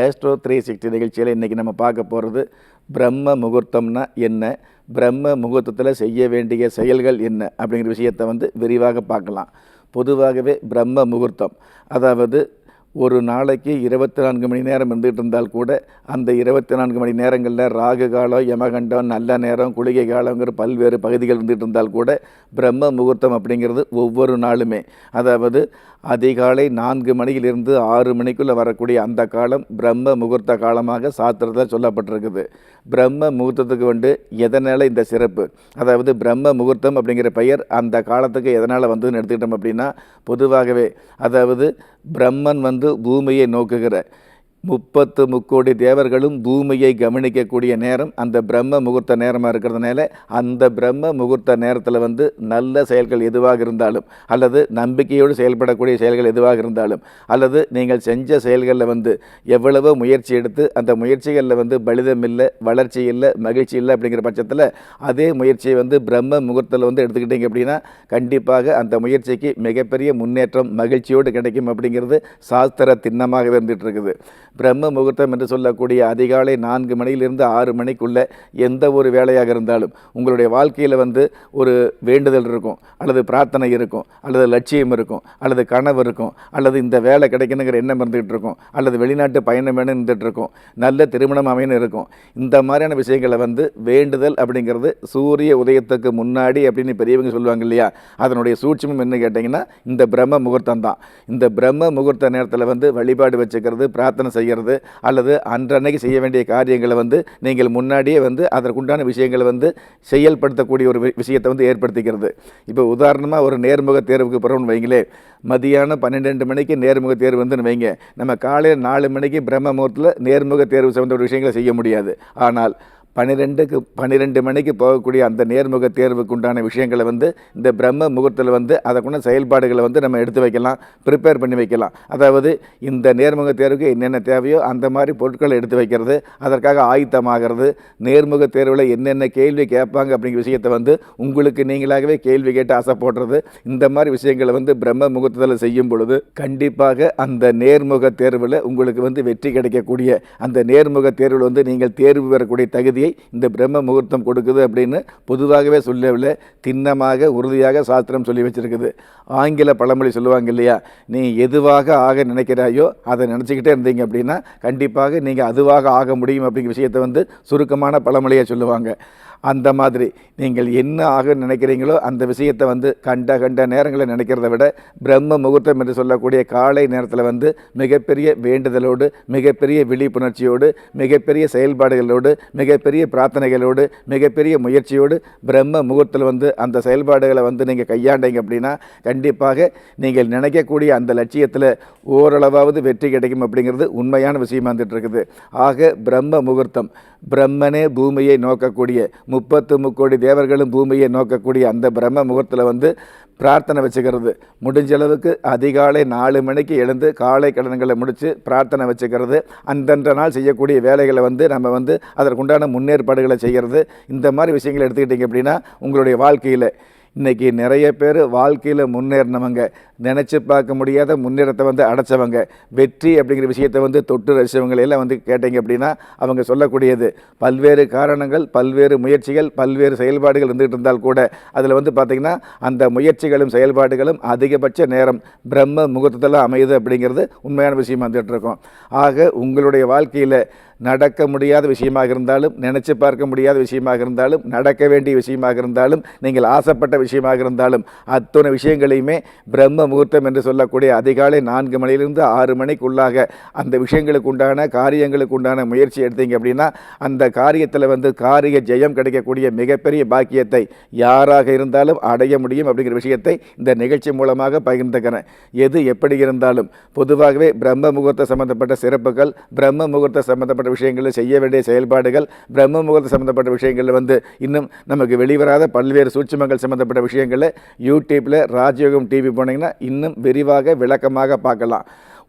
Astro three sixty நிகழ்ச்சியில் இன்றைக்கி நம்ம பார்க்க போகிறது பிரம்ம முகூர்த்தம்னா என்ன? பிரம்ம முகூர்த்தத்தில் செய்ய வேண்டிய செயல்கள் என்ன? அப்படிங்கிற விஷயத்தை வந்து விரிவாக பார்க்கலாம். பொதுவாகவே பிரம்ம முகூர்த்தம். அதாவது ஒரு நாளைக்கு இருபத்தி நான்கு மணி நேரம் இருந்துகிட்டு இருந்தால் கூட அந்த இருபத்தி நான்கு மணி நேரங்களில் ராகு காலம் யமகண்டம் நல்ல நேரம் குளிகை காலங்கிற பல்வேறு பகுதிகள் இருந்துகிட்டு இருந்தால் கூட பிரம்ம முகூர்த்தம் அப்படிங்கிறது ஒவ்வொரு நாளுமே. அதாவது அதிகாலை நான்கு மணியிலிருந்து ஆறு மணிக்குள்ளே வரக்கூடிய அந்த காலம் பிரம்ம முகூர்த்த காலமாக சாத்திரத்தில் சொல்லப்பட்டிருக்குது. பிரம்ம முகூர்த்தத்துக்கு வந்து எதனால் இந்த சிறப்பு? அதாவது பிரம்ம முகூர்த்தம் அப்படிங்கிற பெயர் அந்த காலத்துக்கு எதனால் வந்ததுன்னு எடுத்துக்கிட்டோம் அப்படின்னா பொதுவாகவே அதாவது பிரம்மன் வந்து பூமியை நோக்குகிற முப்பத்து முக்கோடி தேவர்களும் பூமியை கவனிக்கக்கூடிய நேரம் அந்த பிரம்ம முகூர்த்த நேரமாக இருக்கிறதுனால அந்த பிரம்ம முகூர்த்த நேரத்தில் வந்து நல்ல செயல்கள் எதுவாக இருந்தாலும் அல்லது நம்பிக்கையோடு செயல்படக்கூடிய செயல்கள் எதுவாக இருந்தாலும் அல்லது நீங்கள் செஞ்ச செயல்களில் வந்து எவ்வளவோ முயற்சி எடுத்து அந்த முயற்சிகளில் வந்து பலிதம் இல்லை வளர்ச்சி இல்லை மகிழ்ச்சி இல்லை அப்படிங்கிற பட்சத்தில் அதே முயற்சியை வந்து பிரம்ம முகூர்த்தத்தில் வந்து எடுத்துக்கிட்டீங்க அப்படின்னா கண்டிப்பாக அந்த முயற்சிக்கு மிகப்பெரிய முன்னேற்றம் மகிழ்ச்சியோடு கிடைக்கும் அப்படிங்கிறது சாஸ்திர திண்ணமாகவே இருந்துகிட்டு இருக்குது. பிரம்ம முகூர்த்தம் என்று சொல்லக்கூடிய அதிகாலை நான்கு மணியிலிருந்து ஆறு மணிக்குள்ளே எந்த ஒரு வேலையாக இருந்தாலும் உங்களுடைய வாழ்க்கையில் வந்து ஒரு வேண்டுதல் இருக்கும் அல்லது பிரார்த்தனை இருக்கும் அல்லது லட்சியம் இருக்கும் அல்லது கனவு இருக்கும் அல்லது இந்த வேலை கிடைக்கணுங்கிற எண்ணம் இருந்துகிட்டு இருக்கும் அல்லது வெளிநாட்டு பயணம் வேணும் இருந்துகிட்டு இருக்கும் நல்ல திருமணம் அமையணும் இருக்கும். இந்த மாதிரியான விஷயங்களை வந்து வேண்டுதல் அப்படிங்கிறது சூரிய உதயத்துக்கு முன்னாடி அப்படின்னு பெரியவங்க சொல்லுவாங்க இல்லையா? அதனுடைய சூட்சமம் என்ன கேட்டிங்கன்னா இந்த பிரம்ம முகூர்த்தம் தான். இந்த பிரம்ம முகூர்த்த நேரத்தில் வந்து வழிபாடு வச்சுக்கிறது பிரார்த்தனை செய்கிறது அல்லது அன்றன்னைக்கு செய்ய வேண்டிய காரியங்களை வந்து நீங்கள் முன்னாடியே வந்து அதற்குண்டான விஷயங்களை வந்து செயல்படுத்தக்கூடிய ஒரு வி- விஷயத்தை வந்து ஏற்படுத்திக்கிறது. இப்போ உதாரணமாக ஒரு நேர்முக தேர்வுக்கு போகிறோம்னு வைங்களே மதியானம் பன்னிரெண்டு மணிக்கு நேர்முக தேர்வு வந்துன்னு வைங்க. நம்ம காலையில் நாலு மணிக்கு பிரம்ம முகூர்த்தத்தில் நேர்முக தேர்வு சம்மந்த ஒரு விஷயங்களை செய்ய முடியாது. ஆனால் பன்னிரெண்டுக்கு பன்னிரெண்டு மணிக்கு போகக்கூடிய அந்த நேர்முக தேர்வுக்கு உண்டான விஷயங்களை வந்து இந்த பிரம்ம முகூர்த்தத்தில் வந்து அதற்குள்ள செயல்பாடுகளை வந்து நம்ம எடுத்து வைக்கலாம் ப்ரிப்பேர் பண்ணி வைக்கலாம். அதாவது இந்த நேர்முக தேர்வுக்கு என்னென்ன தேவையோ அந்த மாதிரி பொருட்களை எடுத்து வைக்கிறது அதற்காக ஆயத்தமாகிறது நேர்முக தேர்வில் என்னென்ன கேள்வி கேட்பாங்க அப்படிங்கிற விஷயத்தை வந்து உங்களுக்கு நீங்களாகவே கேள்வி கேட்டு ஆசைப்படுறது இந்த மாதிரி விஷயங்களை வந்து பிரம்ம முகூர்த்தத்தில் செய்யும் பொழுது கண்டிப்பாக அந்த நேர்முக தேர்வில் உங்களுக்கு வந்து வெற்றி கிடைக்கக்கூடிய அந்த நேர்முக தேர்வில் வந்து நீங்கள் தேர்வு பெறக்கூடிய தகுதியை இந்த பிரம்ம முகூர்த்தம் கொடுக்குது அப்படின்னு பொதுவாகவே சொல்லவில்லை. திண்ணமாக உறுதியாக சாஸ்திரம் சொல்லி வச்சுருக்குது. ஆங்கில பழமொழி சொல்லுவாங்க இல்லையா? நீ எதுவாக ஆக நினைக்கிறாயோ அதை நினச்சிக்கிட்டே இருந்தீங்க அப்படின்னா கண்டிப்பாக நீங்கள் அதுவாக ஆக முடியும் அப்படிங்கிற விஷயத்தை வந்து சுருக்கமான பழமொழியை சொல்லுவாங்க. அந்த மாதிரி. நீங்கள் என்ன ஆக நினைக்கிறீங்களோ அந்த விஷயத்தை வந்து கண்ட கண்ட நேரங்களை நினைக்கிறத விட பிரம்ம முகூர்த்தம் என்று சொல்லக்கூடிய காலை நேரத்தில் வந்து மிகப்பெரிய வேண்டுதலோடு மிகப்பெரிய விழிப்புணர்ச்சியோடு மிகப்பெரிய செயல்பாடுகளோடு மிகப்பெரிய பிரார்த்தனைகளோடு மிகப்பெரிய முயற்சியோடு பிரம்ம முகூர்த்தத்தில் வந்து அந்த செயல்பாடுகளை வந்து நீங்கள் கையாண்டீங்க அப்படின்னா கண்டிப்பாக நீங்கள் நினைக்கக்கூடிய அந்த லட்சியத்தில் ஓரளவாவது வெற்றி கிடைக்கும் அப்படிங்கிறது உண்மையான விஷயமா வந்துட்டு இருக்குது. ஆக பிரம்ம முகூர்த்தம் பிரம்மனே பூமியை நோக்கக்கூடிய முப்பத்து முக்கோடி தேவர்களும் பூமியை நோக்கக்கூடிய அந்த பிரம்ம முகூர்த்தத்தில் வந்து பிரார்த்தனை வச்சுக்கிறது. முடிஞ்ச அளவுக்கு அதிகாலை நாலு மணிக்கு எழுந்து காலை கடன்களை முடித்து பிரார்த்தனை வச்சுக்கிறது. அந்தன்ற நாள் செய்யக்கூடிய வேலைகளை வந்து நம்ம வந்து அதற்குண்டான முன்னேற்பாடுகளை செய்கிறது. இந்த மாதிரி விஷயங்களை எடுத்துக்கிட்டிங்க அப்படின்னா உங்களுடைய வாழ்க்கையில் இன்றைக்கி நிறைய பேர் வாழ்க்கையில் முன்னேறினவங்க நினச்சி பார்க்க முடியாத முன்னேறத்தை வந்து அடைச்சவங்க. வெற்றி அப்படிங்கிற விஷயத்தை வந்து தொட்டு ரசித்தவங்களை எல்லாம் வந்து கேட்டீங்க அப்படின்னா அவங்க சொல்லக்கூடியது. பல்வேறு காரணங்கள் பல்வேறு முயற்சிகள் பல்வேறு செயல்பாடுகள் இருந்துகிட்டு இருந்தால் கூட அதில் வந்து பார்த்திங்கன்னா அந்த முயற்சிகளும் செயல்பாடுகளும் அதிகபட்ச நேரம் பிரம்ம முகூர்த்தத்தில் அமையுது அப்படிங்கிறது உண்மையான விஷயம் வந்துட்டு இருக்கோம். ஆக உங்களுடைய வாழ்க்கையில் நடக்க முடியாத விஷயமாக இருந்தாலும் நினச்சி பார்க்க முடியாத விஷயமாக இருந்தாலும் நடக்க வேண்டிய விஷயமாக இருந்தாலும் நீங்கள் ஆசைப்பட்ட விஷயமாக இருந்தாலும் அத்தனை விஷயங்களையுமே பிரம்ம முகூர்த்தம் என்று சொல்லக்கூடிய அதிகாலை நான்கு மணியிலிருந்து ஆறு மணிக்குள்ளாக அந்த விஷயங்களுக்கு உண்டான காரியங்களுக்கு உண்டான முயற்சி எடுத்தீங்க அப்படின்னா அந்த காரியத்தில் வந்து காரிய ஜெயம் கிடைக்கக்கூடிய மிகப்பெரிய பாக்கியத்தை யாராக இருந்தாலும் அடைய முடியும் அப்படிங்கிற விஷயத்தை இந்த நிகழ்ச்சி மூலமாக பகிர்ந்துக்கிறேன். எது எப்படி இருந்தாலும் பொதுவாகவே பிரம்ம முகூர்த்த சம்பந்தப்பட்ட சிறப்புகள் பிரம்ம முகூர்த்த சம்பந்தப்பட்ட விஷயங்களில் செய்ய வேண்டிய செயல்பாடுகள் பிரம்ம முகூர்த்த சம்பந்தப்பட்ட விஷயங்களில் வந்து இன்னும் நமக்கு வெளிவராத பல்வேறு சூட்சமங்கள் சம்பந்தப்பட்ட விஷயங்களை யூடியூப்பில் ராஜயோகம் டிவி போனீங்கன்னா இன்னும் விரிவாக விளக்கமாக பார்க்கலாம்.